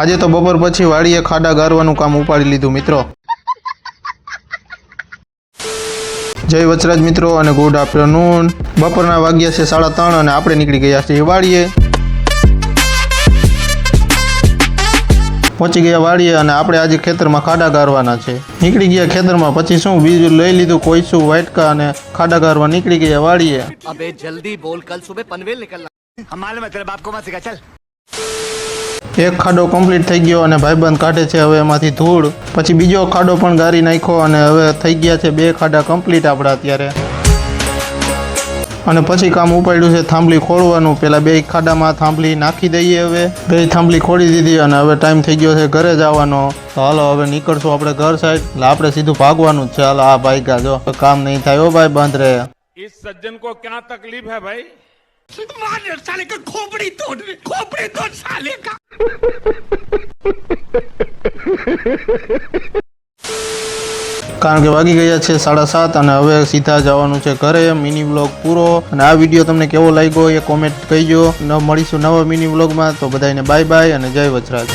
આજે તો બપોર પછી વાડીએ ખાડા ગારવાનું કામ ઉપાડી લીધું મિત્રો. જય વચરાજ મિત્રો અને ગુડ આફ્ટરનૂન. બપોરના વાગ્યા છે સાડા ત્રણ અને આપણે નીકળી ગયા છીએ વાડીએ પહોંચી ગયા વાડીએ અને આપણે આજે ખેતરમાં ખાડા ગારવાના છે. નીકળી ગયા ખેતરમાં પછી શું બીજું લઈ લીધું કોઈ શું વાટકા અને ખાડા ગારવા નીકળી ગયા વાડીએ અબે જલ્દી બોલ કલ સુબહ પનવેલ નીકળના. હમારે મતલબ આપકો મત સિખા ચલ એક ખાડો કમ્પ્લીટ થઈ ગયો અને ભાઈબંધ કાઢે છે હવે એમાંથી ધૂળ પછી બીજો ખાડો પણ ગારી નાખ્યો અને હવે થઈ ગયા છે બે ખાડા કમ્પ્લીટ આપણા અત્યારે અને પછી કામ ઉપાડ્યું છે થાંભલી ખોળવાનું પેલા બે ખાડામાં થાંભલી નાખી દઈએ હવે બે થાંભલી ખોડી દીધી અને હવે ટાઈમ થઈ ગયો છે ઘરે જવાનો તો હાલો હવે નીકળશું આપણે ઘર સાઈડ એટલે આપણે સીધું ભાગવાનું જ છે હાલો આ ભાઈ ગા જો કામ નહીં થાય ઓ ભાઈ બંધ રહે इस सज्जन को क्या तकलीफ है भाई साले का खोपड़ी तोड़ खोपड़ी तोड़ साले का કારણ કે વાગી ગયા છે સાડા સાત અને હવે સીધા જવાનું છે ઘરે. મિની વ્લોગ પૂરો. અને આ વીડિયો તમને કેવો લાગ્યો એ કોમેન્ટ કહીજો. ન મળીશું નવા મિની વ્લોગમાં. તો બધાને બાય બાય અને જય વચરાજ.